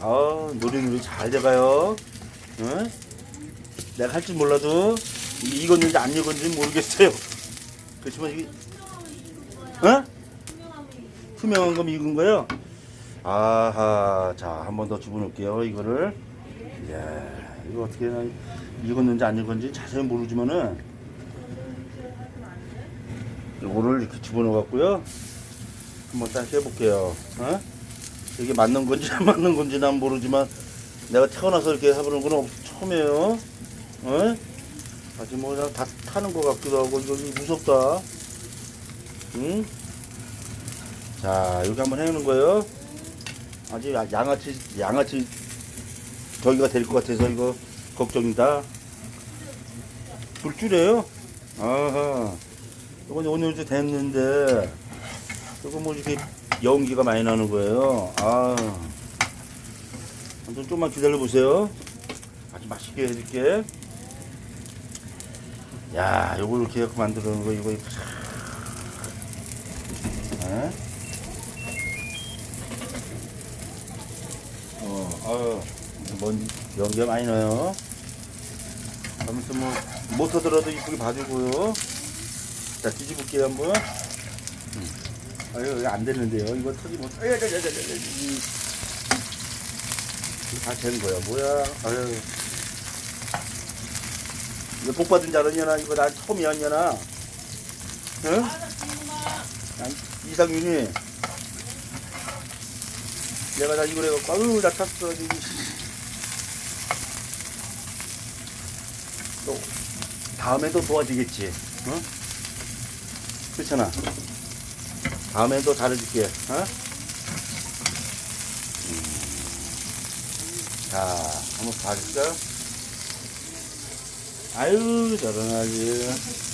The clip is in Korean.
아, 노릇노릇 잘 돼가요. 응? 내가 할 줄 몰라도 익었는지 안 익었는지 모르겠어요. 그렇지만 이게, 어? 투명한 거 익은 거요? 아하, 자, 한 번 더 집어넣을게요, 이거를. 이야, 이거 어떻게 해야 익었는지 안 익었는지 자세히 모르지만은, 이거를 이렇게 집어넣어 갖고요. 한번 딱 해볼게요. 어? 이게 맞는 건지 안 맞는 건지 난 모르지만, 내가 태어나서 이렇게 해보는 건 없- 처음이에요. 어? 아직 뭐 그냥 다 타는 것 같기도 하고, 이거 무섭다. 응? 자, 이렇게 한번 해놓는 거예요. 아직 야- 양아치, 양아치 저기가 될 것 같아서 이거 걱정이다. 불줄이에요? 아하. 이건 오늘 이제 됐는데, 이거 뭐 이렇게 연기가 많이 나는 거예요. 아. 아무튼 좀만 기다려 보세요. 아주 맛있게 해줄게. 야, 요거 이렇게 해서 만드는 거, 이거. 에? 어, 아유, 뭔 연기가 많이 나요. 아무튼 뭐, 못 하더라도 이쁘게 봐주고요. 자, 뒤집을게요, 한번. 음. 아유, 안 되는데요. 이거 터지 못, 아유, 아유, 아유, 아유, 아유, 이- 이거 다된 거야, 뭐야. 아유. 이거 복 받은 줄 알았냐나? 이거 난 처음이었냐나? 응? 난 이상윤이. 내가 다 이걸 해갖고, 아유, 나 탔어. 이 또, 다음에도 도와주겠지. 어? 그렇잖아. 다음에도 잘해줄게. 어? 음. 자, 한번 봐줄까? 아유, 저런하지.